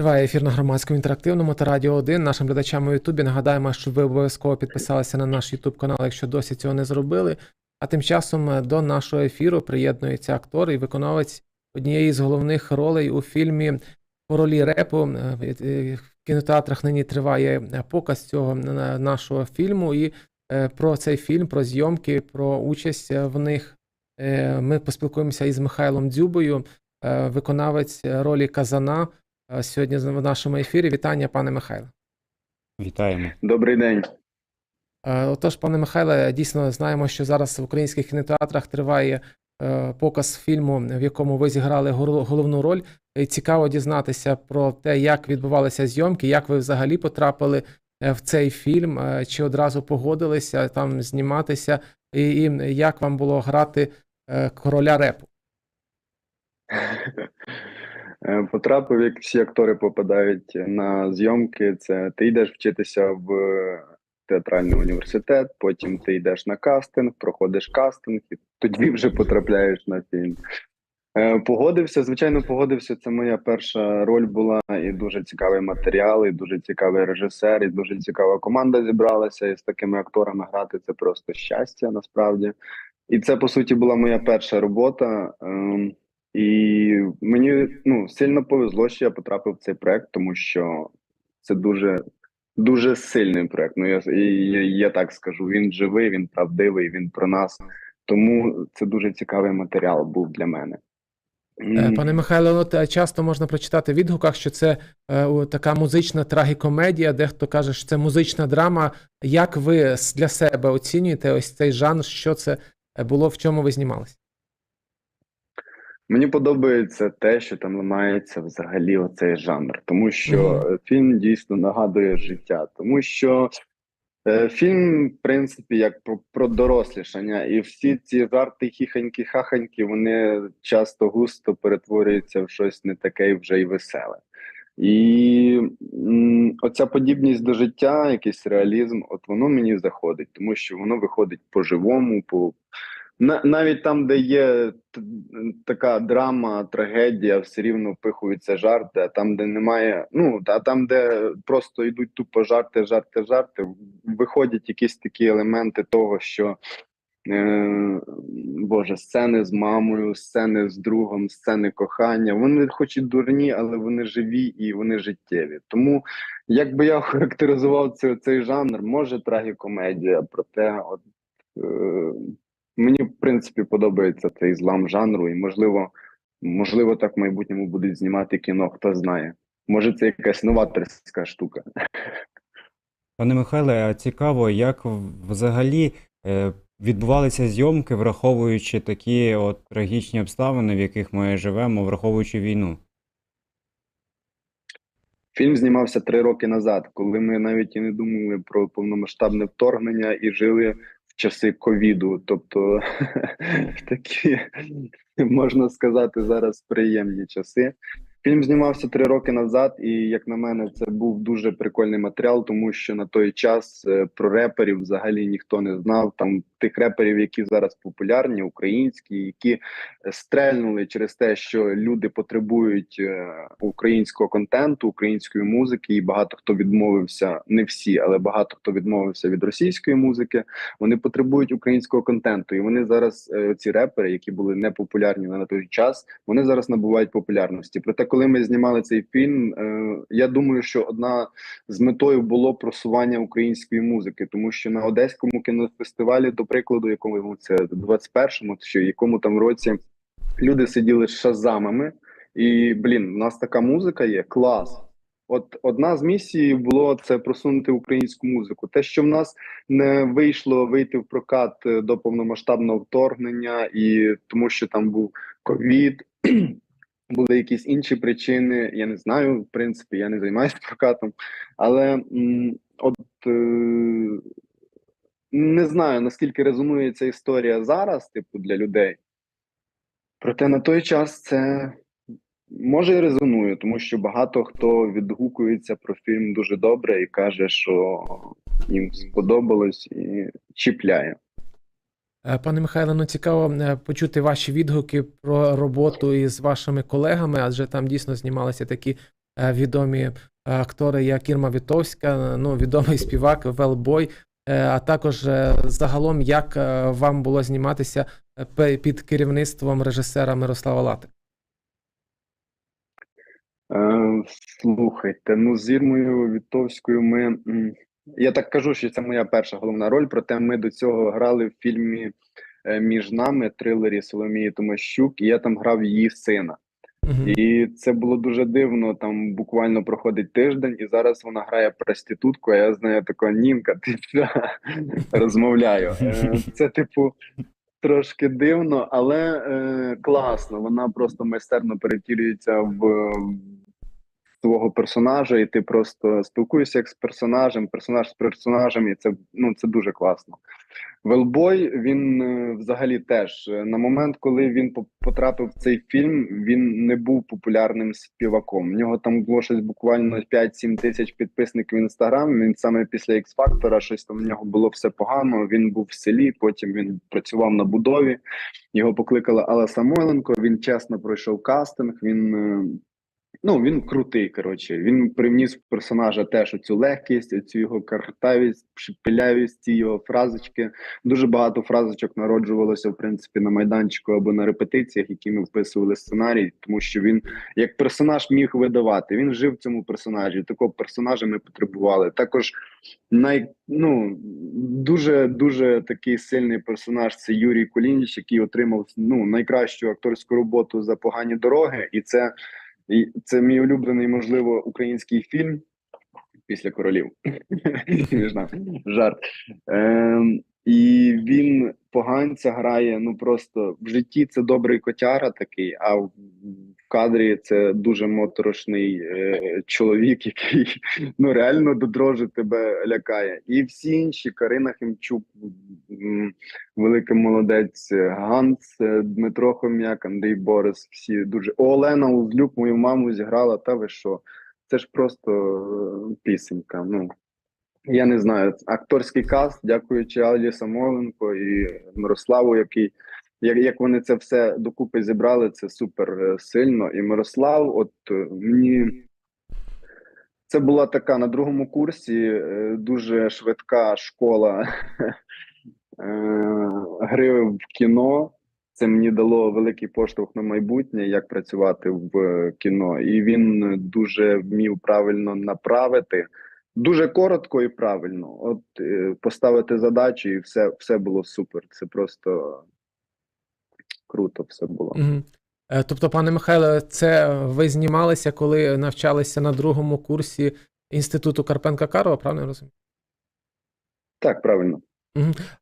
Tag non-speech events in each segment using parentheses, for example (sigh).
Триває ефір на громадському інтерактивному та Радіо 1. Нашим глядачам у Ютубі нагадаємо, щоб ви обов'язково підписалися на наш Ютуб канал, якщо досі цього не зробили. А тим часом е, до нашого ефіру приєднується актор і виконавець однієї з головних ролей у фільмі Королі репу. Е, е, В кінотеатрах нині триває показ цього нашого фільму. І про цей фільм, про зйомки, про участь в них ми поспілкуємося із Михайлом Дзюбою, виконавець ролі Казана. Е, Сьогодні в нашому ефірі. Вітання, пане Михайле. Вітаємо. Добрий день. Е, Отож, пане Михайле, дійсно знаємо, що зараз в українських кінотеатрах триває е, показ фільму, в якому ви зіграли головну роль. І Цікаво дізнатися про те, як відбувалися зйомки, як ви взагалі потрапили в цей фільм, чи одразу погодилися там зніматися, і, і як вам було грати короля репу. (laughs) Е, Потрапив, як всі актори попадають на зйомки. Це ти йдеш вчитися в театральний університет, потім ти йдеш на кастинг, проходиш кастинг, і тоді вже потрапляєш на фільм. Е, Погодився, звичайно, погодився. Це моя перша роль була, і дуже цікавий матеріал, і дуже цікавий режисер, і дуже цікава команда зібралася. І з такими акторами грати це просто щастя насправді. І це по суті була моя перша робота. І мені ну сильно повезло, що я потрапив в цей проект, тому що це дуже дуже сильний проект. Ну я, я, я так скажу. Він живий, він правдивий, він про нас. Тому це дуже цікавий матеріал був для мене. Е, Пане Михайло, е, часто можна прочитати в відгуках, що це е, така музична трагікомедія, дехто каже, що це музична драма. Як ви для себе оцінюєте ось цей жанр? Що це е, було, в чому ви знімалися? Мені подобається те, що там ламається взагалі оцей жанр, тому що е, фільм дійсно нагадує життя, тому що е, фільм, в принципі, як про, про дорослішання, і всі ці жарти, хіханьки, хаханьки, вони часто густо перетворюються в щось не таке вже й веселе. І м, оця подібність до життя, якийсь реалізм, от воно мені заходить, тому що воно виходить по-живому, по на, навіть там, де є така драма, трагедія, все рівно впихуються жарти, а там, де немає, ну а там, де просто йдуть тупо жарти, жарти, жарти, виходять якісь такі елементи того, що е, Боже, сцени з мамою, сцени з другом, сцени кохання. Вони хоч і дурні, але вони живі і вони життєві. Тому як би я (laughs) охарактеризував цей, цей жанр, може трагікомедія, проте от. Е, Мені, в принципі, подобається цей злам жанру, і можливо, можливо, так в майбутньому будуть знімати кіно, хто знає. Може, це якась новаторська штука. Пане Михайле, а цікаво, як взагалі е, відбувалися зйомки, враховуючи такі от трагічні обставини, в яких ми живемо, враховуючи війну? Фільм знімався три роки назад, коли ми навіть і не думали про повномасштабне вторгнення і жили часи ковіду. Тобто (laughs) такі можна сказати зараз приємні часи. Фільм знімався три роки назад, і як на мене, це був дуже прикольний матеріал, тому що на той час е, про реперів взагалі ніхто не знав. Там тих реперів, які зараз популярні, українські, які стрельнули через те, що люди потребують е, українського контенту, української музики, і багато хто відмовився, не всі, але багато хто відмовився від російської музики. Вони потребують українського контенту, і вони зараз е, ці репери, які були не популярні на той час, вони зараз набувають популярності. Проте, коли ми знімали цей фільм, е, я думаю, що одна з метою було просування української музики, тому що на одеському кінофестивалі, до прикладу, якому це 21-му, чи якому там році люди сиділи з шазамами, і блін, у нас така музика є, клас. От одна з місій було це просунути українську музику. Те, що в нас не вийшло вийти в прокат е, до повномасштабного вторгнення, і тому що там був ковід, (clears throat) були якісь інші причини. Я не знаю, в принципі, я не займаюся (laughs) прокатом, але м, от е, не знаю наскільки резонує ця історія зараз, типу, для людей. Проте на той час це може і резонує, тому що багато хто відгукується про фільм дуже добре і каже, що їм сподобалось і чіпляє. Е, Пане Михайло, ну цікаво е, почути ваші відгуки про роботу із вашими колегами, адже там дійсно знімалися такі е, відомі актори, як Ірма Вітовська, ну, відомий співак Велбой, а також е, загалом, як е, вам було зніматися е, під керівництвом режисера Мирослава Лати? Е, слухайте, ну з Ірмою Вітовською ми. Я так кажу, що це моя перша головна роль, проте ми до цього грали в фільмі е, між нами трилері Соломії Томащук, і я там грав її сина. Мгм. І це було дуже дивно. Там буквально проходить тиждень, і зараз вона грає проститутку, а я з нею така німка, ти що?» (laughs) розмовляю. Е, Це, типу, трошки дивно, але е, класно. Вона просто майстерно перетілюється в свого персонажа, і ти просто спілкуєшся як з персонажем, персонаж з персонажем, і це ну це дуже класно. Велбой він е, взагалі теж е, на момент, коли він по- потрапив в цей фільм, він не був популярним співаком. У нього там було щось буквально 5-7 тисяч підписників в інстаграм. Він саме після X Factor, щось там в нього було все погано. Він був в селі. Потім він працював на будові. Його покликала Алла Самойленко. Він чесно пройшов кастинг. Він е, Ну, він крутий, коротше. Він привніс персонажа теж оцю легкість, оцю його картавість, шепелявість, ці його фразочки. Дуже багато фразочок народжувалося, в принципі, на майданчику або на репетиціях, які ми вписували сценарій, тому що він як персонаж міг видавати. Він жив в цьому персонажі. Такого персонажа ми потребували. Також най, ну, дуже дуже такий сильний персонаж це Юрій Колініч, який отримав ну, найкращу акторську роботу за погані дороги, і це. І це мій улюблений, можливо, український фільм після королів. (laughs) Жарт. Ем, і він поганця грає. Ну просто в житті це добрий котяра такий, а кадрі це дуже моторошний е, чоловік, який ну реально до дрожі тебе лякає. І всі інші Карина Хемчук, м, великий молодець, Ганс, е, Дмитро Хом'як, Андрій Борис. Всі дуже Олена Узлюк, мою маму зіграла. Та ви що? Це ж просто е, пісенька. Ну я не знаю, акторський каст, дякуючи Аллі Самойленко і Мирославу, який як, як вони це все докупи зібрали, це супер е, сильно. І Мирослав, от е, мені це була така на другому курсі е, дуже швидка школа (laughs) гри в кіно. Це мені дало великий поштовх на майбутнє, як працювати в кіно, і він дуже вмів правильно направити. Дуже коротко і правильно. От поставити задачу, і все, все було супер. Це просто круто все було. Е, Тобто, пане Михайле, це ви знімалися, коли навчалися на другому курсі Інституту Карпенка Карова, правильно я розумію? Так, правильно.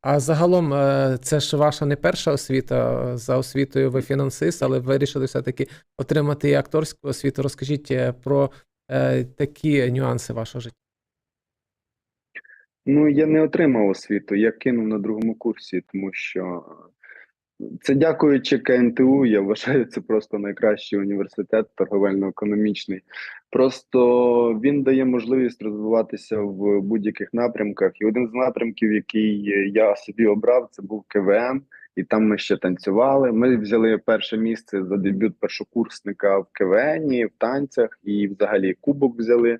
А загалом, е, це ж ваша не перша освіта. За освітою ви фінансист, але вирішили все-таки отримати і акторську освіту. Розкажіть е, про е, такі нюанси вашого життя. Ну, я не отримав освіту, я кинув на другому курсі, тому що це дякуючи КНТУ, я вважаю, це просто найкращий університет торговельно-економічний. Просто він дає можливість розвиватися в будь-яких напрямках. І один з напрямків, який я собі обрав, це був КВН. І там ми ще танцювали. Ми взяли перше місце за дебют першокурсника в КВНі, в танцях, і взагалі кубок взяли.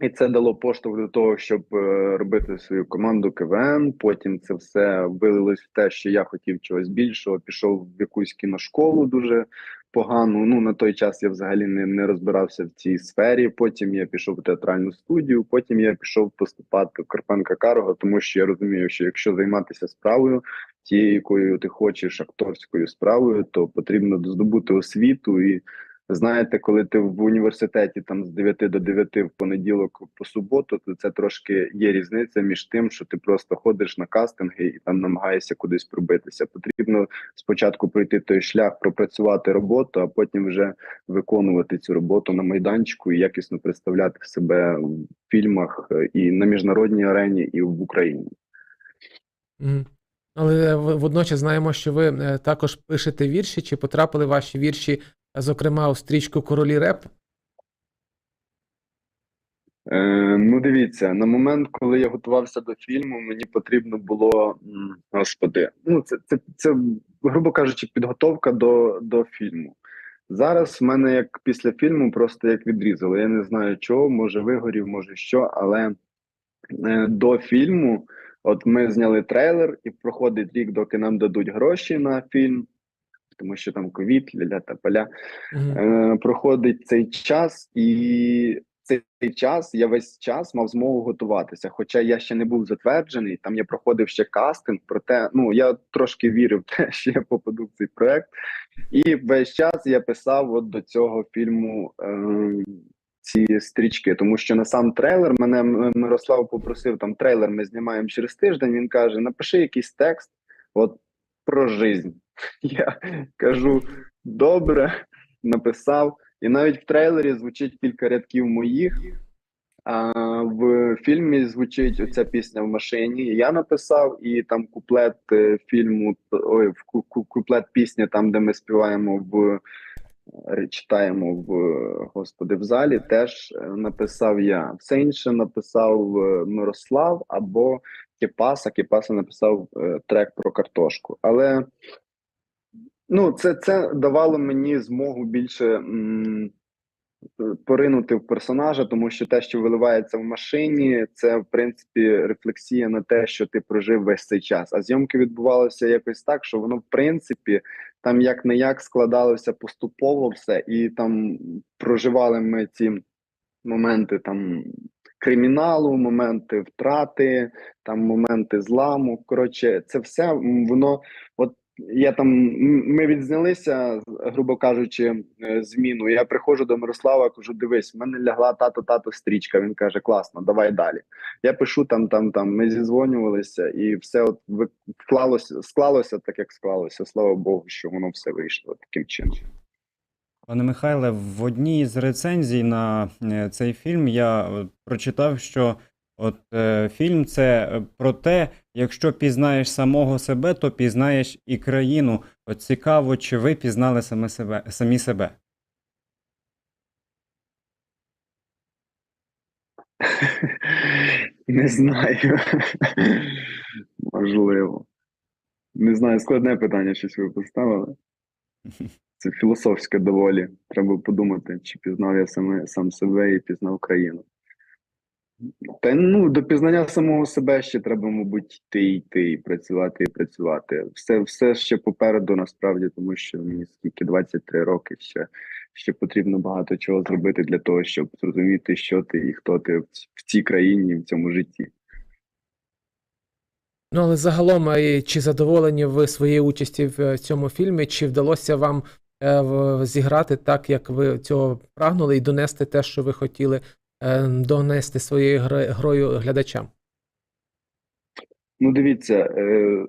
І це дало поштовх до того, щоб е, робити свою команду КВН. Потім це все вилилось в те, що я хотів чогось більшого. Пішов в якусь кіношколу дуже погану. Ну на той час я взагалі не, не розбирався в цій сфері. Потім я пішов в театральну студію. Потім я пішов поступати в Карпенка Карого, тому що я розумію, що якщо займатися справою, тією, якою ти хочеш акторською справою, то потрібно здобути освіту і. Знаєте, коли ти в університеті там з 9 до 9 в понеділок по суботу, то це трошки є різниця між тим, що ти просто ходиш на кастинги і там намагаєшся кудись пробитися. Потрібно спочатку пройти той шлях, пропрацювати роботу, а потім вже виконувати цю роботу на майданчику і якісно представляти себе в фільмах е, і на міжнародній арені, і в Україні. Але водночас знаємо, що ви е, також пишете вірші, чи потрапили ваші вірші, е, зокрема, у стрічку Королі Реп. Е, ну, дивіться, на момент, коли я готувався до фільму, мені потрібно було, господи, ну це, це, це грубо кажучи, підготовка до, до фільму. Зараз в мене як після фільму просто як відрізало. Я не знаю чого, може вигорів, може що, але е, до фільму, от ми зняли трейлер, і проходить рік, доки нам дадуть гроші на фільм, тому що там ковід, ля та поля. Мгм. Е, проходить цей час, і цей час я весь час мав змогу готуватися. Хоча я ще не був затверджений, там я проходив ще кастинг. Проте ну я трошки вірив в (laughs) те, що я попаду в цей проект. І весь час я писав от до цього фільму е, ці стрічки, тому що на сам трейлер мене Мирослав попросив там трейлер. Ми знімаємо через тиждень. Він каже: напиши якийсь текст, от про жизнь. (laughs) Я кажу: добре, написав. І навіть в трейлері звучить кілька рядків моїх. А в фільмі звучить оця пісня в машині. Я написав, і там куплет е, фільму, ой, куплет пісні, там, де ми співаємо в е, читаємо в Господи в залі, теж е, написав я. Все інше написав Мирослав або Кепаса. Кепаса написав трек про картошку. Але ну, це, це давало мені змогу більше. м, поринути в персонажа, тому що те, що виливається в машині, це в принципі рефлексія на те, що ти прожив весь цей час. А зйомки відбувалося якось так, що воно в принципі там як не як складалося поступово все, і там проживали ми ці моменти там. Криміналу, моменти втрати, там моменти зламу. Коротше, це все воно. От я там ми відзнялися, грубо кажучи, е, зміну. Я приходжу до Мирослава, кажу: дивись, в мене лягла тато тато стрічка. Він каже: класно, давай далі. Я пишу там, там, там. Ми зізвонювалися, і все от вклалося, склалося так, як склалося. Слава Богу, що воно все вийшло таким чином. Пане Михайле, в одній з рецензій на е, цей фільм я е, прочитав, що от е, фільм це е, про те, якщо пізнаєш самого себе, то пізнаєш і країну. От цікаво, чи ви пізнали саме себе, самі себе? (laughs) Не знаю. Можливо. Не знаю, складне питання, щось ви поставили. (laughs) Це філософське доволі. Треба подумати, чи пізнав я саме сам себе і пізнав країну. Та ну, до пізнання самого себе ще треба, мабуть, йти, йти, і працювати, і працювати. Все, все ще попереду, насправді, тому що мені скільки 23 роки ще, ще потрібно багато чого зробити для того, щоб зрозуміти, що ти і хто ти в цій країні, в цьому житті. Ну, але загалом, чи задоволені ви своєю участі в е, цьому фільмі, чи вдалося вам е, зіграти так, як ви цього прагнули, і донести те, що ви хотіли донести своєю грою глядачам? Ну, дивіться, е,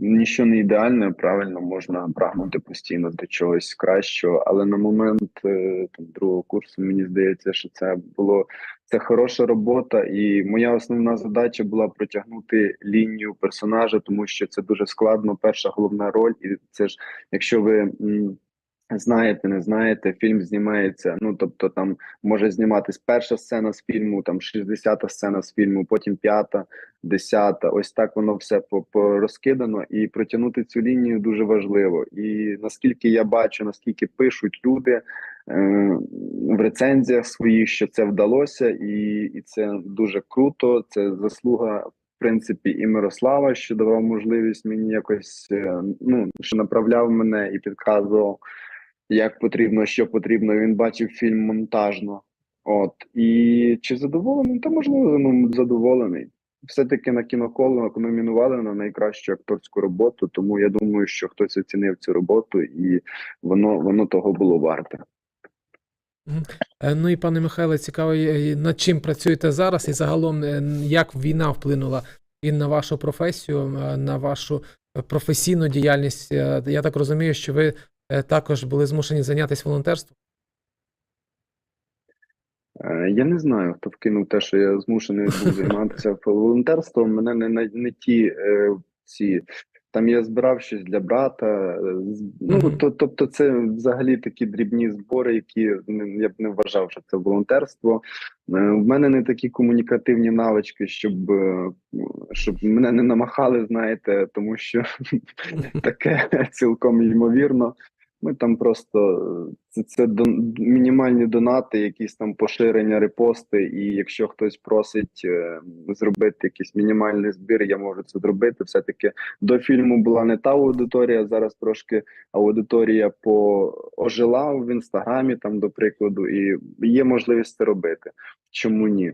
ніщо не ідеальне, правильно, можна прагнути постійно до чогось кращого, але на момент е, там, другого курсу мені здається, що це було це хороша робота, і моя основна задача була протягнути лінію персонажа, тому що це дуже складно. Перша головна роль, і це ж, якщо ви знаєте, не знаєте, фільм знімається. Ну тобто, там може зніматись перша сцена з фільму, там 60-та сцена з фільму, потім п'ята десята. Ось так воно все розкидано, і протягнути цю лінію дуже важливо. І наскільки я бачу, наскільки пишуть люди е, в рецензіях своїх, що це вдалося, і, і це дуже круто. Це заслуга. В принципі, і Мирослава, що давав можливість мені якось е, ну що направляв мене і підказував, як потрібно, що потрібно. Він бачив фільм монтажно. От і чи задоволений? Та можливо, ну, задоволений все-таки на кіноколу номінували на найкращу акторську роботу, тому я думаю, що хтось оцінив цю роботу, і воно воно того було варте. Е, Ну і пане Михайле, цікаво, е, над чим працюєте зараз, і загалом е, як війна вплинула і на вашу професію, е, на вашу е, професійну діяльність. Е, Я так розумію, що ви е, також були змушені зайнятися волонтерством. Е, Я не знаю, хто вкинув те, що я змушений був (laughs) займатися волонтерством. Мене не, не, не ті е, ці. Там я збирав щось для брата. е, Ну то, тобто, це взагалі такі дрібні збори, які я б не вважав, що це волонтерство. Е, В мене не такі комунікативні навички, щоб, е, щоб мене не намахали, знаєте, тому що (laughs) таке цілком ймовірно. Ми там просто це, це дон, мінімальні донати, якісь там поширення, репости. І якщо хтось просить е, зробити якийсь мінімальний збір, я можу це зробити. Все таки до фільму була не та аудиторія. Зараз трошки аудиторія по ожила в інстаграмі, там до прикладу, і є можливість це робити. Чому ні?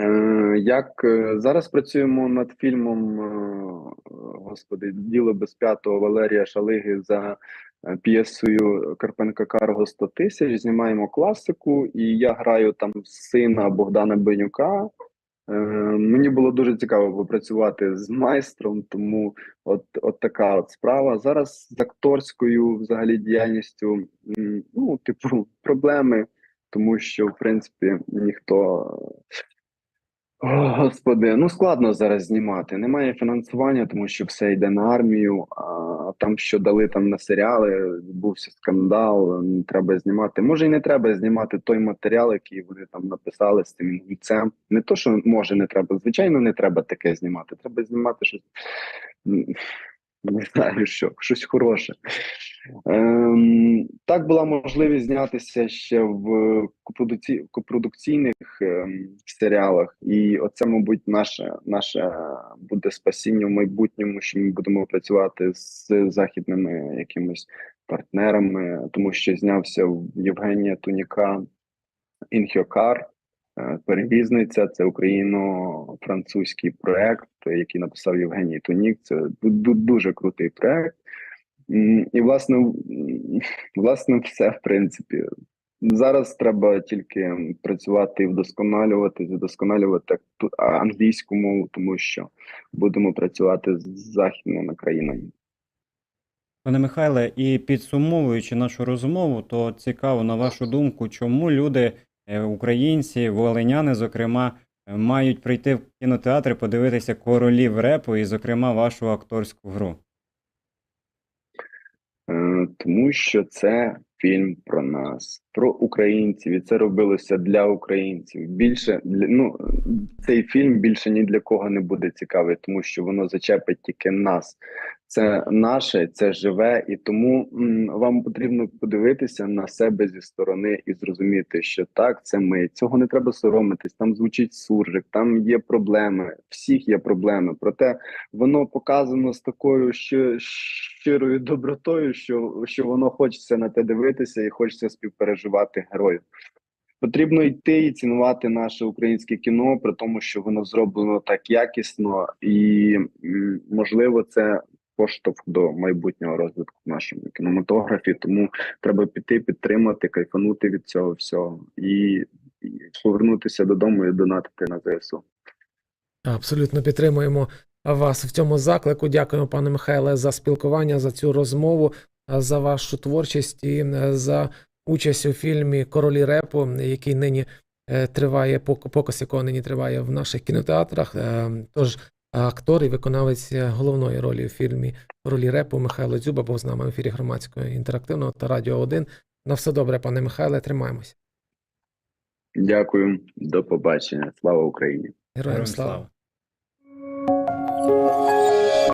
Е, Як е, зараз працюємо над фільмом е, Господи, діло без п'ятого Валерія Шалиги за п'єсою Карпенка Карго 100 тисяч. Знімаємо класику, і я граю там сина Богдана Бенюка. Е, Мені було дуже цікаво попрацювати з майстром, тому от, от така от справа. Зараз з акторською взагалі діяльністю, ну, типу, (laughs) проблеми, тому що в принципі ніхто. Господи, ну складно зараз знімати. Немає фінансування, тому що все йде на армію. А там, що дали там на серіали, відбувся скандал. не Треба знімати. Може, і не треба знімати той матеріал, який вони там написали з тим інгульцем. Не то, що може не треба. Звичайно, не треба таке знімати. Треба знімати щось. Не знаю, що щось хороше. Ем, так була можливість знятися ще в копродукці... копродукційних ем, серіалах, і оце, мабуть, наше, наше буде спасіння в майбутньому, що ми будемо працювати з західними якимись партнерами, тому що знявся в Євгенія Туніка Інхьокар. Е, Перевізниця це україно-французький проект, який написав Євгеній Тунік. Це ду- ду- дуже крутий проект. І власне, власне, все в принципі. Зараз треба тільки працювати і вдосконалювати, вдосконалювати англійську мову, тому що будемо працювати з західними країнами. Пане Михайле, і підсумовуючи нашу розмову, то цікаво, на вашу думку, чому люди, українці, волиняни, зокрема, е, мають прийти в кінотеатр, подивитися королів репу і, зокрема, вашу акторську гру? Е, Тому що це фільм про нас, про українців, і це робилося для українців. Більше ну цей фільм більше ні для кого не буде цікавий, тому що воно зачепить тільки нас. Це наше, це живе, і тому м, вам потрібно подивитися на себе зі сторони і зрозуміти, що так, це ми. Цього не треба соромитись. Там звучить суржик, там є проблеми. Всіх є проблеми. Проте воно показано з такою щи- щирою добротою, що, що воно хочеться на те дивитися і хочеться співпереживати героїв. Потрібно йти і цінувати наше українське кіно, при тому, що воно зроблено так якісно, і можливо, це поштовх до майбутнього розвитку в нашому кінематографі. Тому треба піти, підтримати, кайфанути від цього всього і, і повернутися додому і донатити на ЗСУ. Абсолютно підтримуємо вас в цьому заклику. Дякуємо, пане Михайле, за спілкування, за цю розмову, за вашу творчість і е, за участь у фільмі Королі репу, який нині е, триває, показ якого нині триває в наших кінотеатрах. Е, Тож актор і виконавець головної ролі у фільмі Королі репу Михайло Дзюба був з нами в ефірі громадського інтерактивного та Радіо 1. На все добре, пане Михайле, тримаємося. Дякую, до побачення. Слава Україні! Героям слава!